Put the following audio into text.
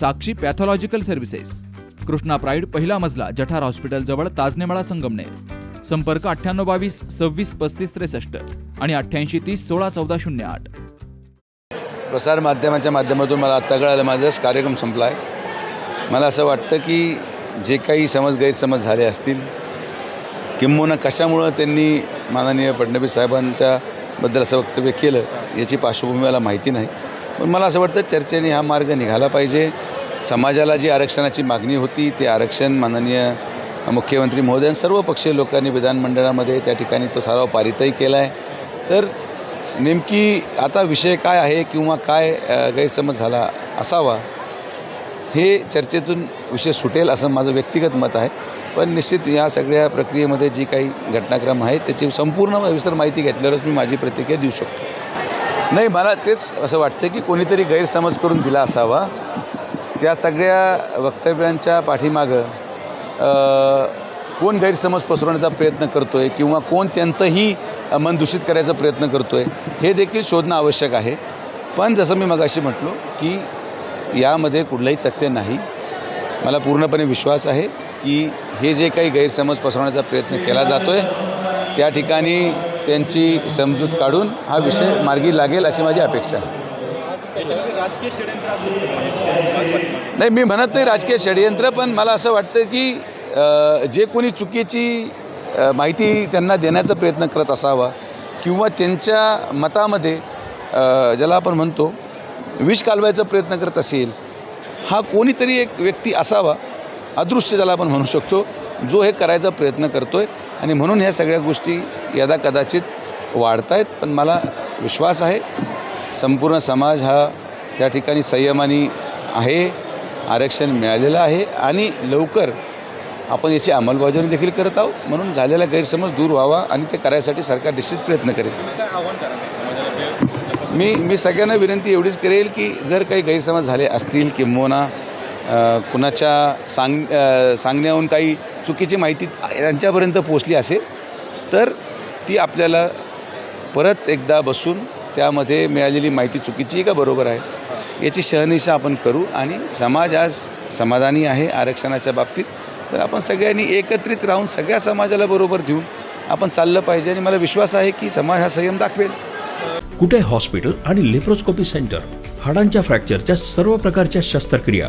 Sakshi pathological services Krishna Pride पहिला मजला जठार हॉस्पिटलजवळ ताजनेमाळा संगमनेर. संपर्क अठ्ठ्याण्णव बावीस सव्वीस पस्तीस त्रेसष्ट आणि अठ्ठ्याऐंशी तीस सोळा चौदा शून्य आठ. प्रसार माध्यमाच्या माध्यमातून मला आत्ता कळालं माझा कार्यक्रम संपला आहे मला असं वाटतं की जे काही समज गैरसमज झाले असतील किंबहुना कशामुळं त्यांनी माननीय फडणवीस साहेबांच्या बद्दल असं वक्तव्य केलं याची पार्श्वभूमी मला माहिती नाही. पण मला असं वाटतं चर्चेने हा मार्ग निघाला पाहिजे. समाजाला जी आरक्षणाची मागणी होती ते आरक्षण माननीय मुख्यमंत्री महोदय सर्व पक्षीय लोकांनी विधानमंडळामध्ये त्या ठिकाणी तो ठराव पारितही केला आहे तर नेमकी आता विषय काय आहे किंवा काय गैरसमज झाला असावा हे चर्चेतून विषय सुटेल असं माझं व्यक्तिगत मत आहे. पण निश्चित या सगळ्या प्रक्रियेमध्ये जी काही घटनाक्रम आहे त्याची संपूर्ण विस्तर माहिती घेतल्यावरच मी माझी प्रतिक्रिया देऊ शकतो. नाही मला तेच असं वाटतं की कोणीतरी गैरसमज करून दिला असावा. त्या सगळ्या वक्तव्यांच्या पाठीमागं कोण गैरसमज पसरवण्याचा प्रयत्न करतो आहे किंवा कोण त्यांचंही मन दूषित करायचा प्रयत्न करतो आहे हे देखील शोधणं आवश्यक आहे. पण जसं मी मगाशी म्हटलो की यामध्ये कुठलंही तथ्य नाही. मला पूर्णपणे विश्वास आहे की हे जे काही गैरसमज पसरवण्याचा प्रयत्न केला जातो आहे त्या ठिकाणी त्यांची समजूत काढून हा विषय मार्गी लागेल अशी माझी अपेक्षा आहे. राजकीय नाही मी म्हणत नाही राजकीय षडयंत्र पण मला असं वाटतं की जे कोणी चुकीची माहिती त्यांना देण्याचा प्रयत्न करत असावा किंवा त्यांच्या मतामध्ये ज्याला आपण म्हणतो विष कालवायचा प्रयत्न करत असेल हा कोणीतरी एक व्यक्ती असावा अदृश्य ज्याला आपण म्हणू शकतो. जो हे करायचा प्रयत्न करतो आहे आणि म्हणून ह्या सगळ्या गोष्टी यदा कदाचित वाढत आहेत पण मला विश्वास आहे संपूर्ण समाज हा त्या ठिकाणी संयमानी आहे आरक्षण मिळालेलं आहे आणि लवकर आपण याची अंमलबजावणी देखील करत आहोत. म्हणून झालेला गैरसमज दूर व्हावा आणि ते करायसाठी सरकार निश्चित प्रयत्न करेल. मी मी सगळ्यांना विनंती एवढीच करेल की जर काही गैरसमज झाले असतील किंबहुना कुणाच्या सांग सांगण्याहून काही चुकीची माहिती यांच्यापर्यंत पोचली असेल तर ती आपल्याला परत एकदा बसून त्यामध्ये मिळालेली माहिती चुकीची आहे का बरोबर आहे याची शहनिशा आपण करू आणि समाज आज समाधानी आहे आरक्षणाच्या बाबतीत तर आपण सगळ्यांनी एकत्रित राहून सगळ्या समाजाला बरोबर घेऊन आपण चाललं पाहिजे आणि मला विश्वास आहे की समाज हा संयम दाखवेल. कुठे हॉस्पिटल आणि लेप्रोस्कोपी सेंटर हाडांच्या फ्रॅक्चरच्या सर्व प्रकारच्या शस्त्रक्रिया